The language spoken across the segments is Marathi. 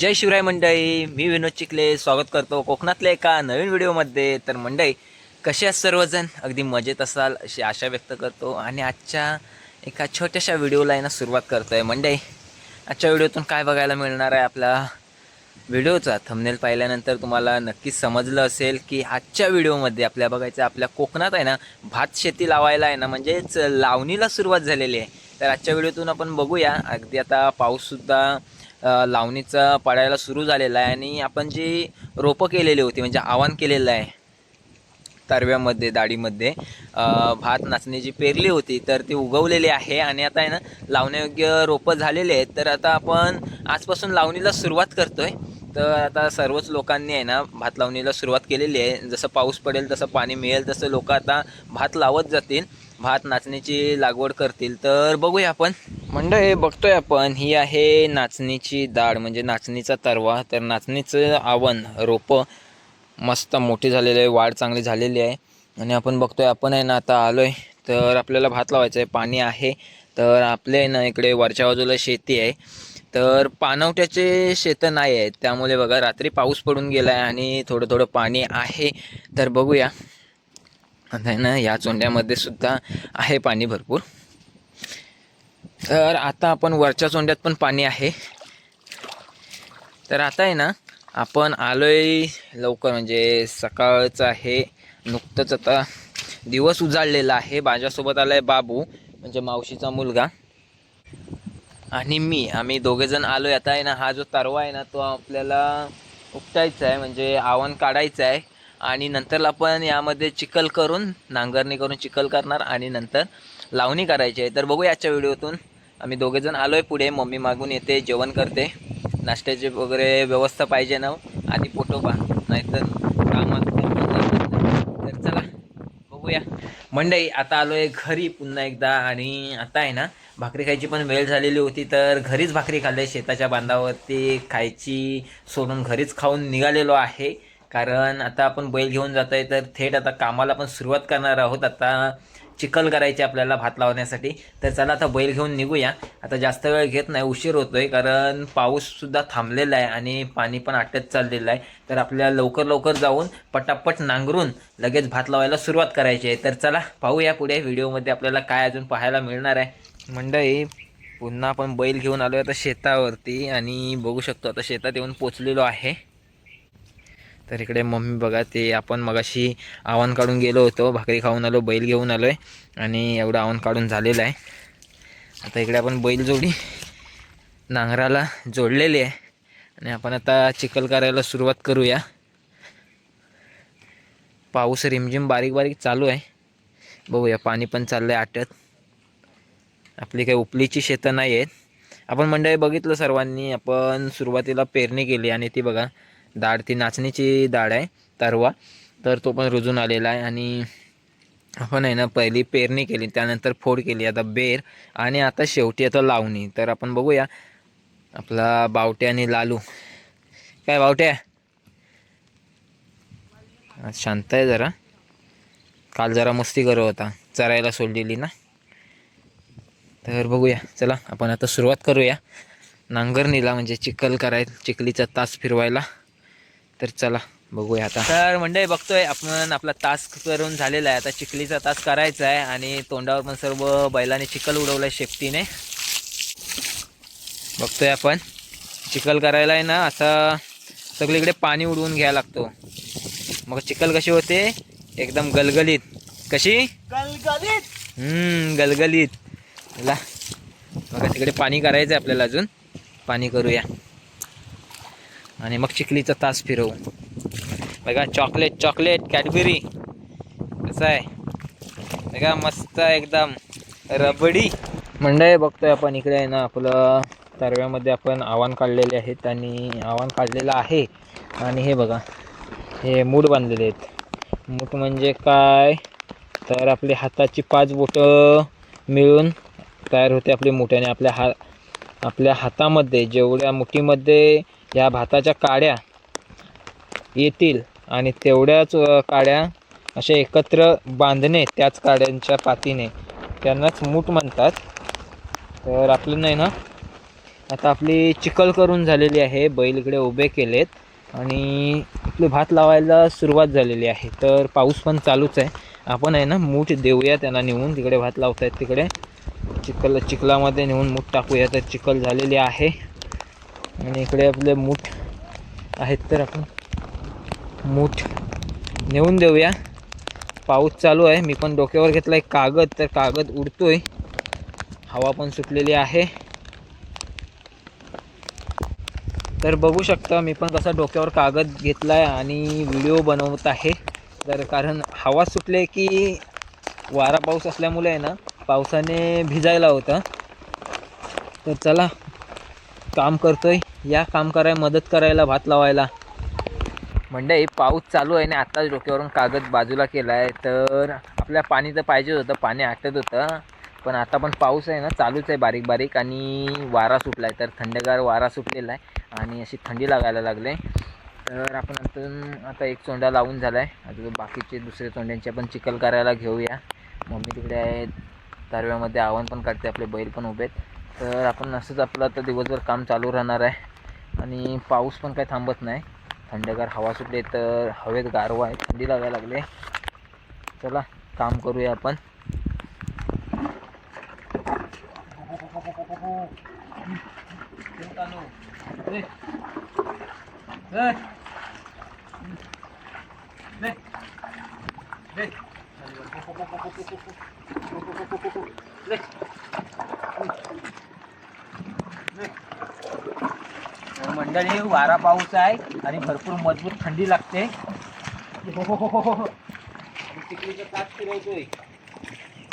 जय शिवराय मंडई मी विनोद चिखले स्वागत करतो कोकणातल्या एका नवीन व्हिडिओमध्ये. तर मंडई कसे आहात सर्वजण? अगदी मजेत असाल अशी आशा व्यक्त करतो आणि आजच्या एका छोट्याशा व्हिडिओला आहे ना सुरुवात करतो आहे मंडई आजच्या व्हिडिओतून काय बघायला मिळणार आहे आपला व्हिडिओचा? थंबनेल पाहिल्यानंतर तुम्हाला नक्कीच समजलं असेल की आजच्या व्हिडिओमध्ये आपल्या बघायचं आपल्या कोकणात आहे ना भात शेती लावायला आहे ना म्हणजेच लावणीला सुरुवात झालेली आहे. तर आजच्या व्हिडिओतून आपण बघूया. अगदी आता पाऊससुद्धा लावणीचा पडायला सुरू झालेला आहे आणि आपण जी रोपं केलेली होती म्हणजे आवाहन केलेलं आहे तरव्यामध्ये दाढीमध्ये भात नाचणी जी पेरली होती तर ती उगवलेली आहे आणि आता आहे ना लावण्यायोग्य रोपं झालेली आहेत. तर आता आपण आजपासून लावणीला सुरुवात करतो आहे तर आता सर्वच लोकांनी आहे ना भात लावणीला सुरुवात केलेली आहे. जसं पाऊस पडेल तसं पाणी मिळेल तसं लोक आता भात लावत जातील. भात नाचणीची लागवड करतील तर बघूया आपण. मंडळी बघतोय आपण. ही आहे नाचणीची डाळ म्हणजे नाचणीचा तरवा. तर नाचणीचं आवन रोपं मस्त मोठी झालेली आहे वाढ चांगली झालेली आहे. आणि आपण बघतोय आपण आहे ना आता आलो आहे तर आपल्याला भात लावायचं आहे पाणी आहे. तर आपले ना इकडे वरच्या बाजूला शेती आहे. तर पानवट्याचे शेतं नाही आहेत त्यामुळे बघा रात्री पाऊस पडून गेला आहे आणि थोडं थोडं पाणी आहे. तर बघूया. आहे ना या चोंड्यामध्ये सुद्धा आहे पाणी भरपूर. तर आता आपण वरच्या चोंड्यात पण पाणी आहे. तर आता आहे ना आपण आलोय लवकर म्हणजे सकाळचं आहे नुकतंच आता दिवस उजाळलेला आहे. माझ्यासोबत आलाय बाबू म्हणजे मावशीचा मुलगा. आणि मी आम्ही दोघेजण आलोय. आता आहे ना हा जो तरवा आहे ना तो आपल्याला उपटायचा आहे म्हणजे आवन काढायचं आहे आणि नंतर आपण यामध्ये चिखल करून नांगरणी करून चिखल करणार आणि नंतर लावणी करायची आहे. तर बघूया याच्या व्हिडिओतून. आम्ही दोघेजण आलो आहे पुढे. मम्मी मागून येते जेवण करते. नाश्त्याची वगैरे व्यवस्था पाहिजे ना हो. आणि फोटो पहा. नाहीतर कामात तर चला बघूया. मंडई आता आलो आहे घरी पुन्हा एकदा. आणि आता आहे ना भाकरी खायची पण वेळ झालेली होती तर घरीच भाकरी खाल्ली शेताच्या बांधावरती खायची सोडून घरीच खाऊन निघालेलो आहे. कारण आता आपण बैल घेऊन जातो आहे तर थेट आता कामाला पण सुरुवात करणार आहोत. आता चिखल करायची आपल्याला भात लावण्यासाठी. तर चला आता बैल घेऊन निघूया. आता जास्त वेळ घेत नाही उशीर होतोय कारण पाऊससुद्धा थांबलेला आहे आणि पाणी पण आटत चाललेलं आहे. तर आपल्याला लवकर लवकर जाऊन पटापट नांगरून लगेच भात लावायला सुरुवात करायची आहे. तर चला पाहूया पुढे व्हिडिओमध्ये आपल्याला काय अजून पाहायला मिळणार आहे. मंडळी पुन्हा आपण बैल घेऊन आलो आहे आता शेतावरती आणि बघू शकतो आता शेतात येऊन पोचलेलो आहे. तर इकडे मम्मी बघा ते आपण मगाशी आव्हान काढून गेलो होतो भाकरी खाऊन आलो बैल घेऊन आलो आहे आणि एवढं आव्हान काढून झालेलं आहे. आता इकडे आपण बैल जोडी नांगराला जोडलेली आहे. आणि आपण आता चिखल करायला सुरुवात करूया. पाऊस रिमझिम बारीक बारीक चालू आहे. बघूया पाणी पण चाललं आहे आटत. आपली काही उपलीची शेतं नाही आहेत आपण मंडळी बघितलं सर्वांनी आपण सुरुवातीला पेरणी केली आणि ती बघा डाळ ती नाचणीची डाळ आहे तरवा. तर तो पण रुजून आलेला आहे आणि आपण आहे ना पहिली पेरणी केली त्यानंतर फोड केली. आता बेर आणि आता शेवटी आता लावणी. तर आपण बघूया आपला बावटे आणि लालू. काय बावट्या? शांत आहे जरा. काल जरा मस्ती करत होता. चरायला सोडलेली ना. तर बघूया. चला आपण आता सुरुवात करूया. नांगरणीला म्हणजे चिखल करायला चिखलीचा तास फिरवायला. तर चला बघूया आता. तर मंडळी बघतोय आपण आपला तास करून झालेला आहे. आता चिखलीचा तास करायचा आहे आणि तोंडावर पण सर्व बैलाने चिखल उडवलं आहे शेपटीने. बघतोय आपण. चिखल करायला आहे ना असा सगळीकडे पाणी उडवून घ्यायला लागतो. मग चिखल कशी होते? एकदम गलगलीत. कशी? गलगलीत? हम्म गलगलीत. ला बघा तिकडे पाणी करायचं आहे आपल्याला अजून. पाणी करूया. आणि मग चिखलीचा तास फिरवू. बघा चॉकलेट चॉकलेट कॅडबेरी कसं आहे? बघा मस्त एकदम रबडी. मंडळी बघतोय आपण इकडे आहे ना आपलं तरव्यामध्ये आपण आव्हान काढलेले आहेत आणि आव्हान काढलेलं आहे. आणि हे बघा हे मूठ बांधलेले आहेत. मूठ म्हणजे काय? तर आपली हाताची पाच बोटं मिळून तयार होते आपली मुठ्याने आपल्या हा आपल्या हातामध्ये जेवढ्या मुठीमध्ये या भाताच्या काड्या येतील आणि तेवढ्याच काड्या असे एकत्र बांधणे त्याच काड्यांच्या पातीने. त्यांनाच मूठ म्हणतात. तर आपलं नाही ना? आता आपली चिखल करून झालेली आहे. बैल इकडे उभे केलेत आणि आपले भात लावायला सुरुवात झालेली आहे. तर पाऊस पण चालूच आहे. आपण आहे ना मूठ देऊया त्यांना नेऊन. तिकडे भात लावतायत तिकडे. चिखल चिखलामध्ये नेऊन मूठ टाकूया. तर चिखल झालेली आहे. आणि इकडे आपले मूठ आहेत तर आपण मूठ नेऊन देऊया. पाऊस चालू आहे. मी पण डोक्यावर घेतला आहे कागद तर कागद उडतोय. हवा पण सुटलेली आहे. तर बघू शकता मी पण कसा डोक्यावर कागद घेतला आहे आणि व्हिडिओ बनवत आहे. तर कारण हवा सुटले की वारा पाऊस असल्यामुळे आहे ना पावसाने भिजायला होतं. तर चला काम करतोय. या काम करायला मदत करायला भात लावायला. म्हणजे मंडई पाऊस चालू आहे आणि आत्ताच डोक्यावरून कागद बाजूला केला आहे तर आपल्या पाणी तर पाहिजेच होतं पाणी आटत होतं. पण आता पण पाऊस आहे ना चालूच आहे बारीक बारीक आणि वारा सुटला आहे तर थंडगार वारा सुटलेला आहे. आणि अशी थंडी लागायला लागले. तर आपण आता आता एक चोंडा लावून झाला आहे आता बाकीचे दुसरे चोंड्यांचे आपण चिखल करायला घेऊया. मम्मी तिकडे आहे तरव्यामध्ये आव्हान पण काढते आपले बैल पण उभे आहेत. तर आपण असंच आपलं आता दिवसभर काम चालू राहणार आहे. आणि पाऊस पण काही थांबत नाही थंडगार हवा सुटली तर हवेत गारवा आहे थंडी लागायला लागले चला काम करूया आपण मंडळी वारा पाऊस आहे आणि भरपूर मजबूत थंडी लागते. तिकडे तास फिरवतोय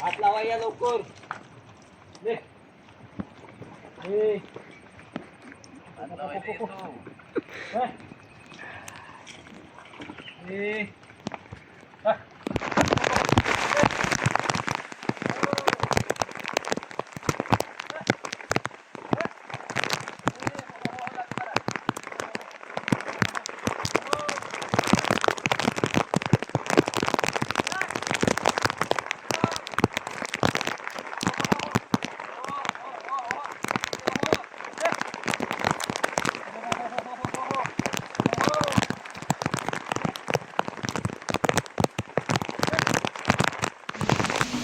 हात लावा या लवकर. ए.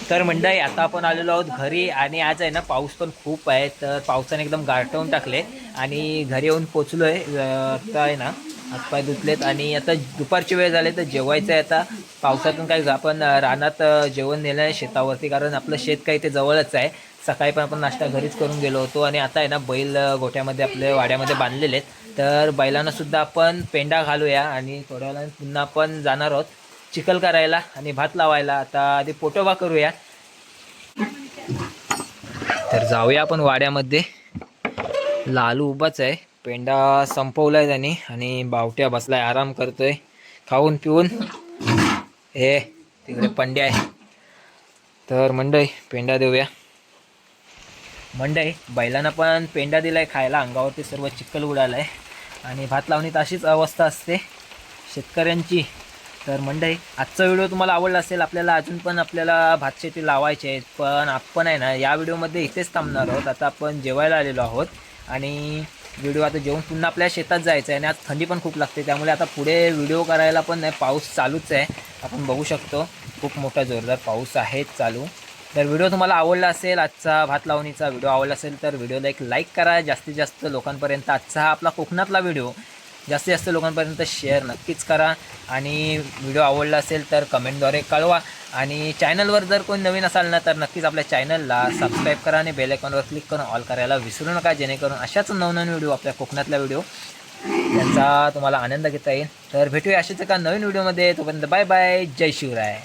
तर मंडळी आता आपण आलेलो आहोत घरी आणि आज आहे ना पाऊस पण खूप आहे. तर पावसाने एकदम गारठवून टाकले आणि घरी येऊन पोचलो आहे आता आहे ना हातपाय धुतलेत आणि आता दुपारची वेळ झाली तर जेवायचं आहे आता. पावसातून काही आपण रानात जेवण नेलं आहे शेतावरती कारण आपलं शेत काही ते जवळच आहे. सकाळी पण आपण नाश्ता घरीच करून गेलो होतो आणि आता आहे ना बैल गोठ्यामध्ये आपल्या वाड्यामध्ये बांधलेले आहेत तर बैलांनासुद्धा आपण पेंडा घालूया आणि थोड्या वेळाने पुन्हा आपण जाणार आहोत. चिखल करायला आणि भात लावायला. आता आधी पोटोबा करूया. तर जाऊया आपण वाड्यामध्ये. लालू उभाच आहे. पेंडा संपवलाय त्याने आणि बावट्या बसलाय. आराम करतोय. खाऊन पिऊन. हे तिकडे पंडे आहे. तर मंडई पेंडा देऊया. मंडई बैलांना पण पेंडा दिलाय खायला. अंगावरती सर्व चिखल उडालाय. आणि भात लावणीत अशीच अवस्था असते. शेतकऱ्यांची तर मंडई आजचा व्हिडिओ तुम्हाला आवडला असेल आपल्याला अजून पण आपल्याला भातशेती लावायचे आहेत पण आपण आहे ना या व्हिडिओमध्ये इथेच थांबणार आहोत. आता आपण जेवायला आलेलो आहोत आणि व्हिडिओ आता जेवून पुन्हा आपल्या शेतात जायचं आहे आणि आज थंडी पण खूप लागते त्यामुळे आता पुढे व्हिडिओ करायला पण नाही पाऊस चालूच आहे. आपण बघू शकतो खूप मोठा जोरदार पाऊस आहे चालू. तर व्हिडिओ तुम्हाला आवडला असेल आजचा भात लावणीचा व्हिडिओ आवडला असेल तर व्हिडिओला एक लाईक करा. जास्तीत जास्त लोकांपर्यंत आजचा हा आपला कोकणातला व्हिडिओ जास्तीत जास्त लोकांपर्यंत शेअर नक्कीच करा. आणि व्हिडिओ आवडला असेल तर कमेंटद्वारे कळवा. आणि चॅनलवर जर कोणी नवीन असाल ना तर नक्कीच आपल्या चॅनलला सबस्क्राईब करा आणि बेल आयकॉनवर क्लिक करून ऑल करायला विसरू नका. जेणेकरून अशाच नवनवीन व्हिडिओ आपल्या कोकणातला व्हिडिओ त्यांचा तुम्हाला आनंद घेता येईल. तर भेटूया अशाच एका नवीन व्हिडिओमध्ये तोपर्यंत बाय बाय जय शिवराय.